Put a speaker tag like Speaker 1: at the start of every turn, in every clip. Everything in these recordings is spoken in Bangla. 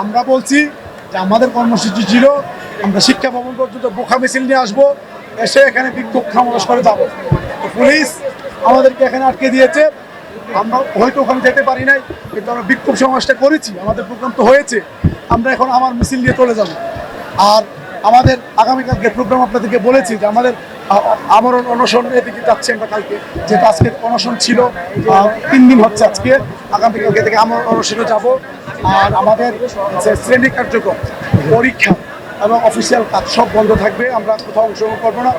Speaker 1: আমরা বলছি যে আমাদের কর্মসূচি ছিল, আমরা শিক্ষা ভবন পর্যন্ত বোখা মিছিল নিয়ে আসব, এসে এখানে বিক্ষোভ সমাবেশ করে যাব। পুলিশ আমাদেরকে এখানে আটকে দিয়েছে। আমরা হয়তো ওখানে যেতে পারি নাই, কিন্তু আমরা বিক্ষোভ সমাবেশটা করেছি, আমাদের প্রোগ্রাম তো হয়েছে। আমরা এখন আমার মিছিল নিয়ে চলে যাব। আর আমাদের আগামীকালকে প্রোগ্রাম আপনাদেরকে বলেছি যে আমাদের আমরণ অনশন এদিকে যাচ্ছে আমরা কালকে। যেহেতু আজকে অনশন ছিল তিন দিন হচ্ছে আজকে। আগামীকালকে থেকে আমরণ অনশনে যাব। আর আমাদের যে শ্রেণি কার্যক্রম পরীক্ষা এবং অফিসিয়াল কাজ সব বন্ধ থাকবে আমরা কোথাও অংশগ্রহণ করব না।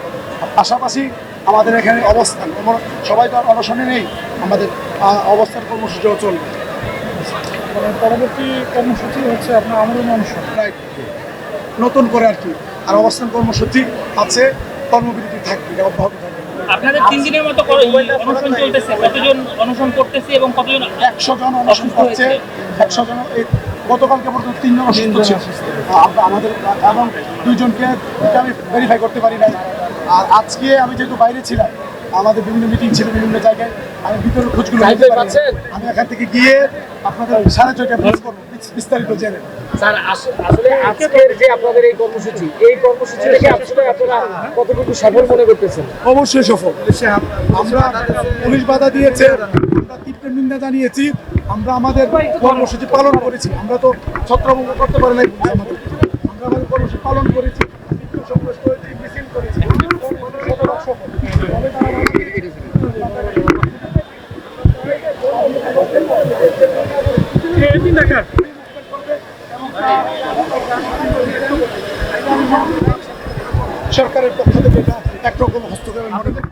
Speaker 1: পাশাপাশি আমাদের এখানে অবস্থান সবাই তো আর অনশনে নেই আমাদের অবস্থান কর্মসূচিও চলবে।
Speaker 2: মানে পরবর্তী কর্মসূচি হচ্ছে আপনার আমরণ অনুষ্ঠান
Speaker 1: নতুন করে আর কি। আর অবস্থান কর্মসূচি আছে কর্মবিরতি থাকবে অব্যাহত থাকবে।
Speaker 3: আপনাদের তিন দিনের মতো অনশন চলতেছে কতজন অনশন করতেছে এবং কতজন
Speaker 1: একশো জন অনশন করছে। একশো জন এই গতকালকে পর্যন্ত তিনজন অসুস্থ ছিল। আমরা আমাদের এবং দুইজনকে আমি ভেরিফাই করতে পারি নাই। আর আজকে আমি যেহেতু বাইরে ছিলাম আমাদের বিভিন্ন মিটিং ছিল বিভিন্ন জায়গায় আমি ভিতরের খোঁজগুলো। আমি এখান থেকে গিয়ে আপনাদের সাড়ে ছয়টা ব্রিজ করব বিস্তারিত জেনে
Speaker 4: স্যার আসলে আজকের যে আপনাদের এই কর্মসূচি এই কর্মসূচি থেকে আসলে আপনারা কতটুকু সফল মনে করতেছেন?
Speaker 1: অবশ্যই সফল। আমরা পুলিশ বাধা দিয়েছে আমরা তীব্র নিন্দা জানিয়েছি। আমরা আমাদের কর্মসূচি পালন করেছি। আমরা তো ছত্রভঙ্গ করতে পারি নাই আমাদের আমরা আমাদের কর্মসূচি পালন করেছি। করেছি মিছিল সরকারের পক্ষ থেকে এটা একরকম হস্তক্ষেপের মনে করি